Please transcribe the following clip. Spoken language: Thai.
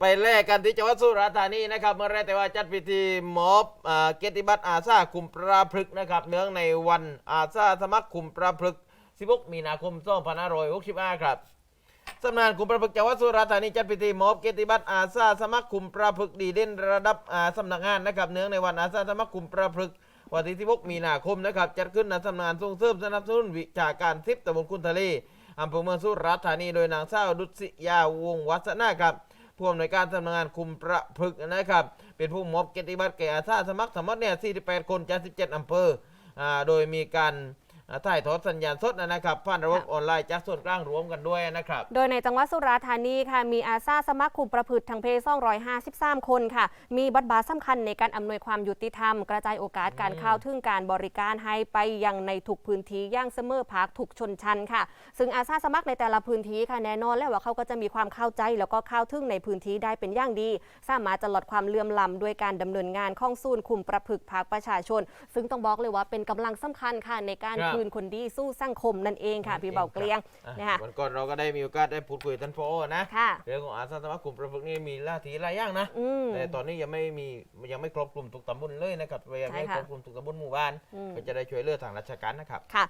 ไปแลกกันที่จังหวัดสุราษฎร์ธานีนะครับ เมื่อแรกแต่ว่าจัดพิธีมอบเกียรติบัตรอาซาคุมปราพฤกษ์นะครับ เนื่องในวันอาซาสมัครคุมปราพฤกษ์16มีนาคม2565ครับสำนักงานคุมประพฤกษ์จังหวัดสุราษฎร์ธานีจัดพิธีมอบเกียรติบัตรอาซาสมัครคุมประพฤกษ์ดีเด่นระดับสำนักงานนะครับเนื่องในวันอาซาสมัครคุมประพฤกษ์วันที่16มีนาคมนะครับจัดขึ้นณสำนักงานส่งเสริมสนับสนุนวิชาการทิพย์ตำบลคุนทะเลอำเภอเมืองสุราษฎร์ธานีโดยนางสาวดุษยาวงศ์วัฒนาครับ ผู้อำนวยการสำนักงานคุมประพฤกษ์นะครับ เป็นผู้มอบเกียรติบัตรแก่อาสาสมัครสมัครเนี่ย48 คนจาก 17อำเภออโดยมีการ ถ่ายทอดสัญญาณสดนะครับผ่านระบบออนไลน์จากส่วนกลางรวมกันด้วยนะครับ โดยในจังหวัดสุราษฎร์ธานีค่ะ มีอาซาสมัครคุมประพฤติทางเพศ253 คนค่ะ มีบทบาทสำคัญในการอำนวยความยุติธรรม กระจายโอกาสการเข้าถึงการบริการให้ไปยังในทุกพื้นที่อย่างเสมอภาคทุกชนชั้นค่ะ ซึ่งอาสาสมัครในแต่ละพื้นที่ค่ะแน่นอนแล้วว่าเขาก็จะมีความเข้าใจแล้วก็เข้าถึงในพื้นที่ได้เป็นอย่างดี สามารถจะลดความเหลื่อมล้ำด้วยการดำเนินงานของศูนย์คุมประพฤกษ์ภาคประชาชน ซึ่งต้องบอกเลยว่าเป็นกำลังสำคัญค่ะในการคืนคนดีสู้สังคมนั่นเองค่ะพี่เบาเกลียงนะคะวันก่อนเราก็ได้มีโอกาสได้พูดคุยกับท่านพอนะเรื่องของอาสาสมัครกลุ่มประพฤกนี่มีลาทีหลายอย่างนะแต่ตอนนี้ยังไม่มียังไม่ครบกลุ่มทุกตำบลเลยนะครับยังไม่ครบกลุ่มทุกตำบลหมู่บ้านก็จะได้ช่วยเหลือทางราชการนะครับค่ะ